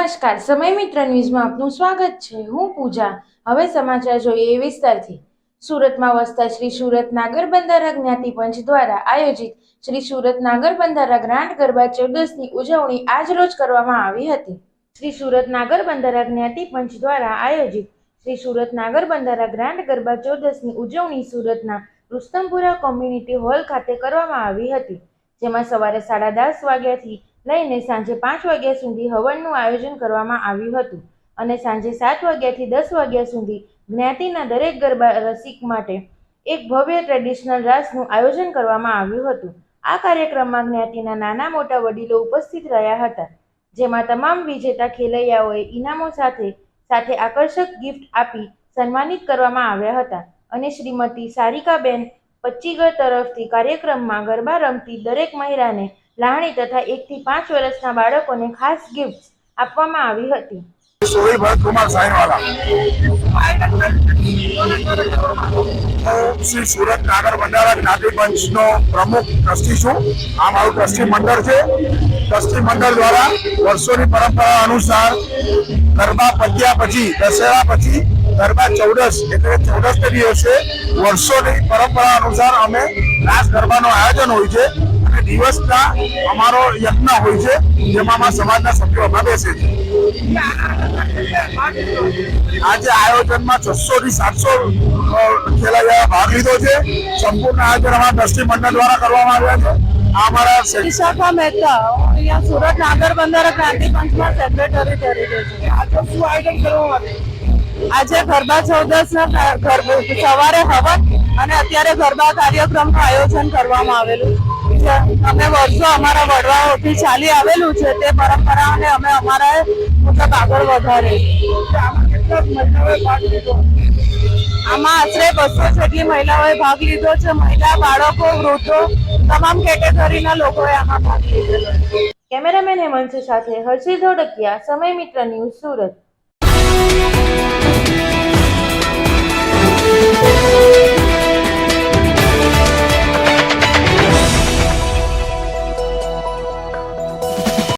નમસ્કાર. સમય મિત્ર ન્યૂઝમાં આપનું સ્વાગત છે. હું પૂજા. હવે સમાચાર જોઈએ એ વિસ્તારથી. સુરતમાં વસતા શ્રી સુરત નાગર બંધારા જ્ઞાતિ પંચ દ્વારા આયોજિત શ્રી સુરત નાગર બંધારા ગ્રાન્ડ ગરબા ચૌદસની ઉજવણી આજ રોજ કરવામાં આવી હતી. શ્રી સુરત નાગર બંધારા જ્ઞાતિ પંચ દ્વારા આયોજિત શ્રી સુરત નાગર બંધારા ગ્રાન્ડ ગરબા ચૌદસની ઉજવણી સુરતના રુસ્તમપુરા કોમ્યુનિટી હોલ ખાતે કરવામાં આવી હતી, જેમાં સવારે સાડા દસ વાગ્યાથી લઈને સાંજે પાંચ વાગ્યા સુધી હવનનું આયોજન કરવામાં આવ્યું હતું અને સાંજે સાત વાગ્યાથી દસ વાગ્યા સુધી જ્ઞાતિના દરેક ગરબા રસિક માટે એક ભવ્ય ટ્રેડિશનલ રાસનું આયોજન કરવામાં આવ્યું હતું. આ કાર્યક્રમમાં જ્ઞાતિના નાના મોટા વડીલો ઉપસ્થિત રહ્યા હતા, જેમાં તમામ વિજેતા ખેલૈયાઓએ ઇનામો સાથે સાથે આકર્ષક ગિફ્ટ આપી સન્માનિત કરવામાં આવ્યા હતા અને શ્રીમતી સારિકાબેન પચ્ચીગર તરફથી કાર્યક્રમમાં ગરબા રમતી દરેક મહિલાને લાવણી તથા એકથી પાંચ વર્ષના બાળકોને ખાસ ગિફ્ટ આપવામાં આવી હતી. સોરી ભરત કુમાર હું શ્રી સુરત નાગર બંધારા જ્ઞાતિ પંચનો પ્રમુખ ટ્રસ્ટી છું. આ મારું ટ્રસ્ટી મંડળ છે. ટ્રસ્ટી મંડળ દ્વારા વર્ષોની પરંપરા અનુસાર ગરબા પત્યા પછી, દશેરા પછી, ગરબા ચૌદસ એટલે ચૌદસ દિવસે વર્ષોની પરંપરા અનુસાર અમે રાસ ગરબાનું આયોજન હોય છે. દિવસના અમારો યજ્ઞ હોય છે જેમાં અમારા સમાજના સભ્યો અમે બેસે છે. આજે આયોજનમાં છસો થી સાતસો ખેલાડીઓએ ભાગ લીધો છે. સંપૂર્ણ આયોજન અમારા ટ્રસ્ટી મંડળ દ્વારા કરવામાં આવ્યા છે. આ અમારા વિશાખા મહેતા અહીંયા સુરત નાગર બંધારા ક્રાંતિ પંચમાં સેક્રેટરી તરીકે છું. આજે શું આયોજન કરવામાં આવ્યું? આજે ગરબા ચૌદસ સવારે હવન અને અત્યારે ગરબા કાર્યક્રમનું આયોજન કરવામાં આવેલું છે. અમે વર્ષો અમારા વડવાઓથી ચાલી આવેલું છે તે પરંપરાઓને અમે અમારા મતલબ આગળ વધારે આમાં આશરે બસો જેટલી મહિલાઓએ ભાગ લીધો છે. મહિલા, બાળકો, વૃદ્ધો, તમામ કેટેગરીના લોકોએ આમાં ભાગ લીધો કેમેરામેન હેમંત સાથે હર્ષિલ ધોડકિયા સમય મિત્ર ન્યૂઝ સુરત.